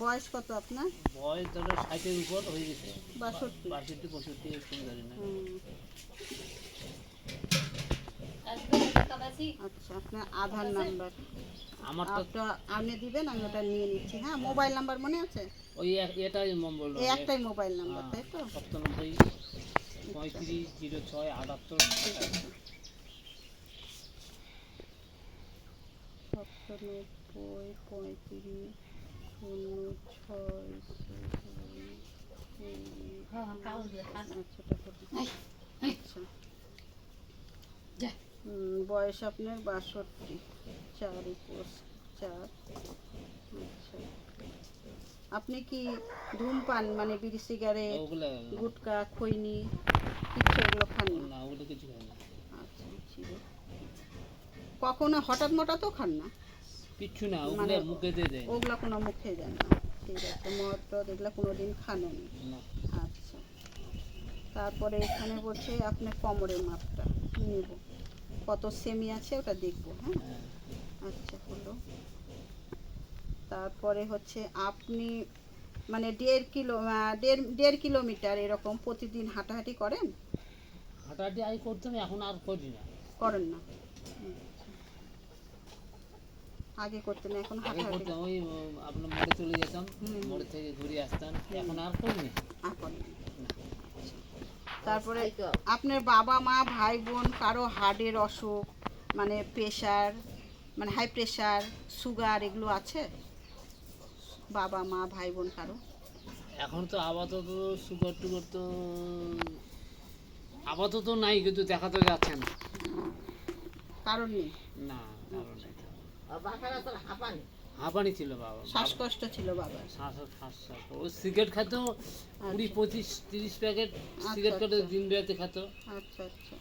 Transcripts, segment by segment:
বয়স কত আপনার? বয়স ধরো ষাটের উপর হয়ে গেছে। বাষট্টি। বাষট্টি পঁয়ষট্টি এরকম জানি না আচ্ছা আপনার আধার নাম্বার। আমার তো আপনি দিবেন আমি ওটা নিয়ে নিচ্ছি। হ্যাঁ মোবাইল নাম্বার মনে আছে? ওই এটাই নম্বর এই একটাই মোবাইল নাম্বার তাই তো? সপ্তানব্বই পঁয়ত্রিশ জিরো ছয় আটাত্তর। আটাশ। সপ্তানব্বই পঁয়ত্রিশ শূন্য ছয় আচ্ছা আচ্ছা বয়স আপনার বাষট্টি চার একুশ চার আচ্ছা আপনি কি ধূমপান মানে বিড়ি সিগারেট গুটকা খৈনি কিচ্ছু এগুলো খান না ওগুলো কিছু খাই না আচ্ছা কখনো হঠাৎ মঠাৎও খান না কিচ্ছু না ওগুলো মানে- মুখে দিয়ে দেয় ওগুলা কোনো মুখে দেন না। ঠিক আছে মদ টদ এগুলো কোনো দিন খানেন আচ্ছা। তারপরে এখানে বলছে আপনার কোমরের মাপটা নেব। কত সেমি আছে ওটা দেখব হ্যাঁ? হ্যাঁ। আচ্ছা হলো তারপরে হচ্ছে আপনি মানে দেড় কিলো দেড় দেড় কিলোমিটার এরকম প্রতিদিন হাঁটাহাঁটি করেন? হাঁটাহাঁটি আগে করতাম এখন আর করি না। করেন না। আগে করতেন এখন আগে করতাম ওই আপনার মোড়ে চলে যেতাম মোড়ে থেকে ঘুরে আসতাম এখন আর করি না। আর করেন তারপরে আপনার বাবা মা ভাই বোন কারও হার্টের অসুখ মানে প্রেশার মানে হাই প্রেশার সুগার এগুলো আছে? বাবা মা ভাই বোন কারও? এখন তো আপাতত সুগার টুগার তো আপাতত নাই কিন্তু দেখা তো যাচ্ছে না। কারণ নেই? না কারণ নেই। হাঁপানি। ছিল বাবা। শ্বাসকষ্ট ছিল বাবার। শ্বাস ও সিগারেট খেত কুড়ি পঁচিশ তিরিশ প্যাকেট সিগারেট আচ্ছা, আচ্ছা। দিন রাতে খেত। আচ্ছা আচ্ছা।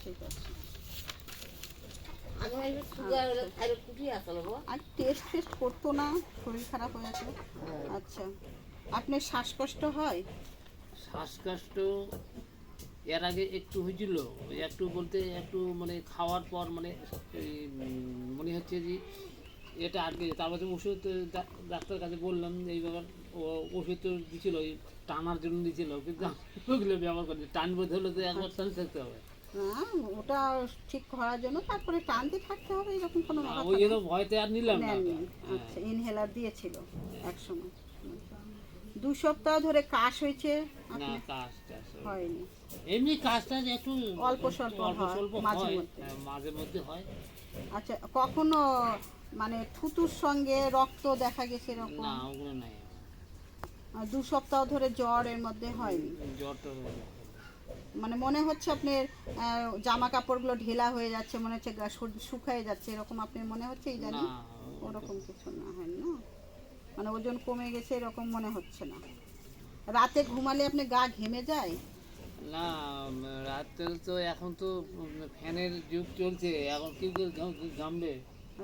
ঠিক আছে। আর টেস্ট ফেস্ট করতো না শরীর খারাপ হয়ে আছে আচ্ছা। আপনার শ্বাসকষ্ট হয়? শ্বাসকষ্ট এর আগে একটু হয়েছিল ওই একটু বলতে একটু মানে খাওয়ার পর মানে মনে হচ্ছে যে এটা আটকে যায়। তারপরে ওষুধ ডাক্তার কাছে বললাম যে এই ব্যাপার ও ওষুধ তো দিছিল ওই টানার জন্য দিছিল কিন্তু ওগুলো ব্যবহার করি টানবো ধরলে তো একবার টান থাকতে হবে। না ওটা ঠিক করার জন্য তারপরে টানতে থাকতে হবে এরকম কোনো ওই জন্য ভয়তে আর নিলাম না। হ্যাঁ। আচ্ছা ইনহেলার দিয়েছিল এক সময় দু সপ্তাহ ধরে কাশ হয়েছে না কাজ টাজ হয়নি। এমনি কাজটা একটু অল্প স্বল্প মাঝে মধ্যে। হ্যাঁ, মাঝে মধ্যে হয়। আচ্ছা কখনো মানে থুতুর সঙ্গে রক্ত দেখা গেছে এরকম? না ওগুলো নাই। দু সপ্তাহ ধরে জ্বর এর মধ্যে হয়নি? জ্বর টর মানে মনে হচ্ছে আপনার জামা কাপড়গুলো ঢেলা হয়ে যাচ্ছে মনে হচ্ছে শুকায় যাচ্ছে এরকম আপনার মনে হচ্ছে এই জানি ওরকম কিছু না হয় না? মানে ওজন কমে গেছে এরকম মনে হচ্ছে না? রাতে ঘুমালে আপনি গা ঘেমে যায়? না রাতে তো এখন তো ফ্যানের যুগ চলছে এখন কি ঘামবে?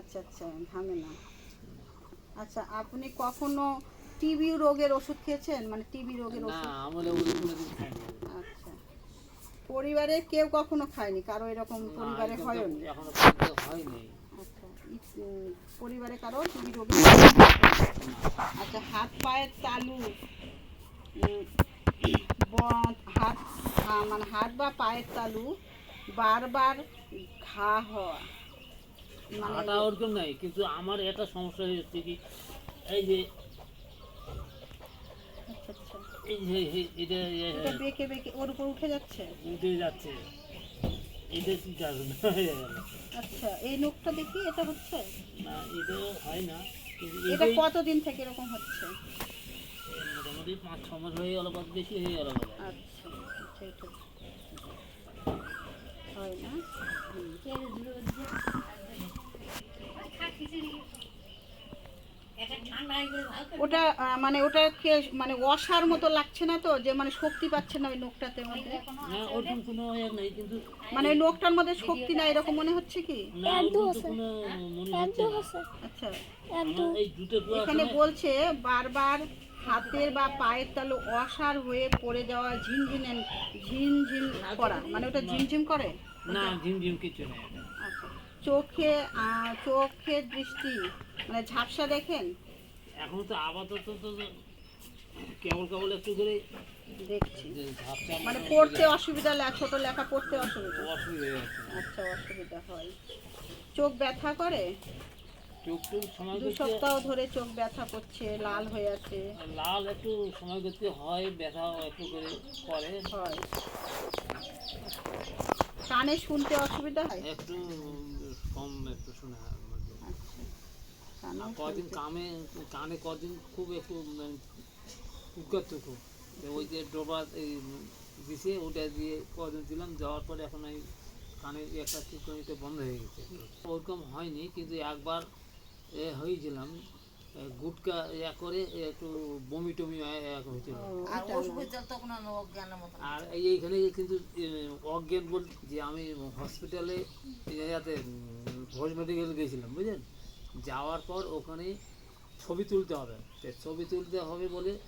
আচ্ছা আচ্ছা ঘামে না। আচ্ছা আপনি কখনো টিবি রোগের ওষুধ খেয়েছেন? মানে টিবি রোগের না ওষুধ? আমরা ওগুলো কোনোদিন খাই আচ্ছা। পরিবারে কেউ কখনো খায়নি? কারও এরকম পরিবারে হয়নি? এখনও পর্যন্ত হয়নি। আচ্ছা পরিবারে কারও টিবি রোগী আচ্ছা হাত পায়ের তালু হাত মানে হাত বা পায়ের তালু বারবার ঘা হওয়া। মানে হাঁটা ওরকম নাই কিন্তু আমার একটা সমস্যা হচ্ছে কি এই যে আচ্ছা আচ্ছা। এই যে এটা বেঁকে বেঁকে ওর উপর উঠে যাচ্ছে? উঠে যাচ্ছে। এটা কি কারণ? আচ্ছা এই দেখি এটা হচ্ছে? না এটা হয় না এটা কতদিন থেকে এরকম হচ্ছে? মোটামুটি পাঁচ ছ মাস হয়ে গেল বা বেশি হয়ে গেল আচ্ছা হয় না। ওটা মানে ওটা কে মানে অসার মতো লাগছে না তো যে মানে শক্তি পাচ্ছে না ওই নখটাতে মধ্যে? না ওরকম কোনো ইয়ে নেই কিন্তু মানে ওই নখটার মধ্যে শক্তি না এরকম মনে হচ্ছে কি? আচ্ছা। পোড়া এখানে বলছে বারবার হাতের বা পায়ের তালু অসার হয়ে পড়ে যাওয়া ঝিনঝিন ঝিনঝিন করা। মানে ওটা ঝিমঝিম করে? না ঝিমঝিম কিছু নেই। আচ্ছা। চোখে চোখের দৃষ্টি মানে ঝাপসা দেখেন? এখন তো আপাতত তো কেবল কেবল একটু করে দেখছি। মানে পড়তে অসুবিধা ছোট লেখা পড়তে অসুবিধা? অসুবিধা আচ্ছা অসুবিধা হয়। চোখ ব্যথা করে? দু সপ্তাহ ধরে চোখ ব্যথা করছে লাল হয়ে আছে। লাল একটু সময় করতে হয় ব্যথা একটু করে করে। হয়। কানে শুনতে অসুবিধা হয়? একটু কম একটু শোনা। আচ্ছা কদিন কামে কানে কদিন খুব একটু উৎকট খুব। ওই যে ডোবা এই দিছে ওটা দিয়ে কদিন দিলাম যাওয়ার পরে এখন এই কানে একটা বন্ধ হয়ে গেছে। ওরকম হয়নি কিন্তু একবার এ হয়েছিলাম গুটকা ইয়া করে একটু বমি টমি হয়- হয়েছিল। আর এই এইখানে কিন্তু অজ্ঞান বল যে আমি হসপিটালে ইয়াতে ঘোষ মেডিকেল গেছিলাম বুঝলেন? যাওয়ার পর ওখানে ছবি তুলতে হবে। তো ছবি তুলতে হবে বলে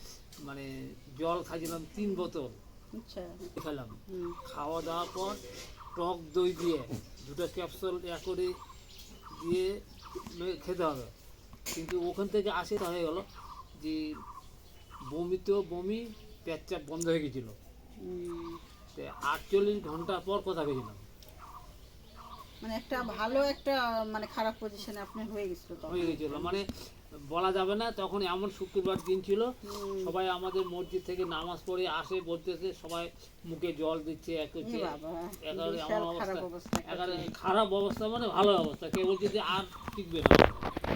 মানে জল খাইছিলাম তিন বোতল। আচ্ছা। খেলাম। খাওয়া দাওয়ার পর টক দই দিয়ে দুটো ক্যাপসুল ইয়া করে দিয়ে খেতে হবে। কিন্তু ওখান থেকে আসে তা হয়ে গেল যে বমি তো বমি পেচ্চাপ বন্ধ হয়ে গেছিল। আটচল্লিশ ঘণ্টা পর কথা গেছিলাম। মানে একটা ভালো একটা মানে খারাপ পজিশনে আপনি হয়ে গেছিল হয়ে গেছিল। মানে বলা যাবে না তখন এমন শুক্রবার দিন ছিল। সবাই আমাদের মসজিদ থেকে নামাজ পড়ে আসে বলতেছে সবাই মুখে জল দিচ্ছে এক খারাপ অবস্থা। খারাপ মানে ভালো অবস্থা। কেউ বলছে যে আর টিকবে না।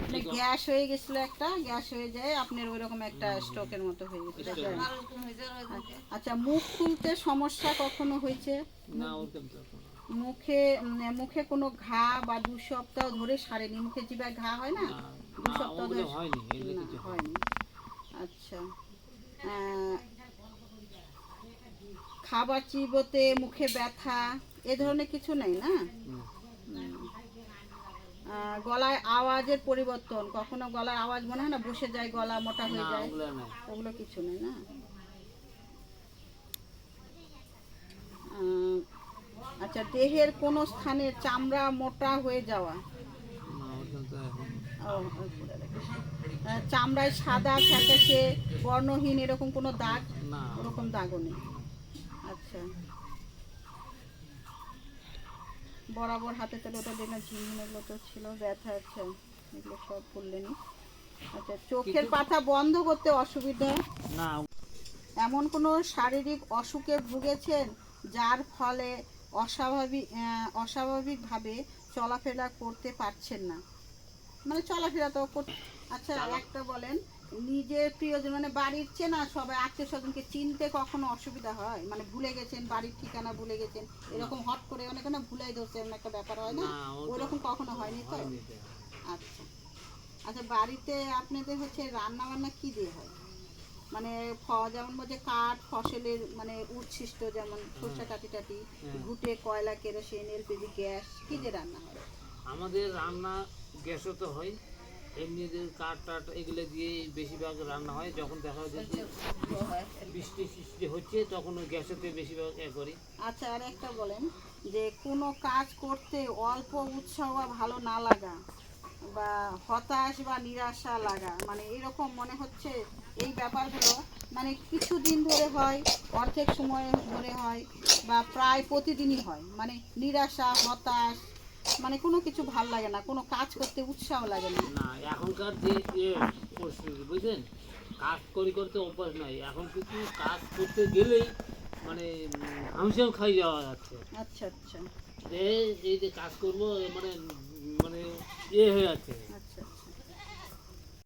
মানে গ্যাস হয়ে গেছিল একটা গ্যাস হয়ে যায় আপনার ওইরকম একটা স্ট্রোকের মতো হয়ে গেছিল আচ্ছা, মুখ খুলতে সমস্যা কখনো হয়েছে? না ওরকম মুখে মুখে কোনো ঘা বা দু সপ্তাহ ধরে সারেনি মুখে জিভায় ঘা হয় না, দু সপ্তাহ ধরে হয়নি আচ্ছা। খাবার চিবোতে মুখে ব্যথা এ ধরনের কিছু নেই না? গলায় আওয়াজের পরিবর্তন কখনো গলার আওয়াজ মনে হয় না বসে যায় গলা মোটা হয়ে যায়? ওগুলো কিছু নেই না? আচ্ছা দেহের কোনো স্থানে চামড়া মোটা হয়ে যাওয়া না ওরকম তো এখন ও, ওই পড়ে রেখেছি। আহ, চামড়ায় সাদা ফ্যাকাশে বর্ণহীন এরকম কোনো দাগ? ওরকম দাগও নেই। আচ্ছা। বরাবর হাতে তাহলে ওটা দেখলাম ঝিমঝিম এগুলো তো ছিল ব্যথা আছে এগুলো সব বললেনি আচ্ছা চোখের পাতা বন্ধ করতে অসুবিধা? না। এমন কোনো শারীরিক অসুখে ভুগেছেন যার ফলে অস্বাভাবিক অস্বাভাবিকভাবে চলাফেরা করতে পারছেন না? মানে চলাফেরা তো আচ্ছা একটা বলেন নিজের প্রিয়জন মানে বাড়ির চেনা সবাই আত্মীয় স্বজনকে চিনতে কখনো অসুবিধা হয়? মানে ভুলে গেছেন বাড়ির ঠিকানা ভুলে গেছেন এরকম হট করে অনেকে না ভুলাই ধরছে এমন একটা ব্যাপার হয় না? ওরকম কখনো হয়নি তো? আচ্ছা। আচ্ছা বাড়িতে আপনাদের হচ্ছে রান্না বান্না কি দিয়ে হয়? মানে যেমন বলছে কাঠ ফসলের মানে উচ্ছিষ্ট যেমন সরষা টাটি টাটি হ্যাঁ। ঘুটে কয়লা কেরোসিন এলপিজি গ্যাস কি দিয়ে রান্না হয়? আমাদের রান্না গ্যাসও তো হয়। এমনি কাঠ টাট এগুলো দিয়ে বেশিরভাগ রান্না হয়। যখন দেখা যায় যে বৃষ্টি সৃষ্টি হচ্ছে, তখন ওই গ্যাসেতে বেশিরভাগ এ করি। আচ্ছা আর একটা বলেন যে কোনো কাজ করতে অল্প উৎসাহ বা ভালো না লাগা বা হতাশ বা নিরাশা লাগা মানে এরকম মনে হচ্ছে এই ব্যাপারগুলো মানে কিছুদিন ধরে হয়, অর্ধেক সময় ধরে হয় বা প্রায় প্রতিদিনই হয় মানে নিরাশা, হতাশ মানে কোনো কিছু ভালো লাগে না কোনো কাজ করতে উৎসাহ লাগে না। না এখনকার যে পরিস্থিতি বুঝলেন কাজ করি করতে অভ্যাস নাই এখন কিছু কাজ করতে গেলেই মানে হামশাম খাই যাওয়া যাচ্ছে। আচ্ছা আচ্ছা। এই যে কাজ করব মানে মানে ইয়ে হয়ে যাচ্ছে।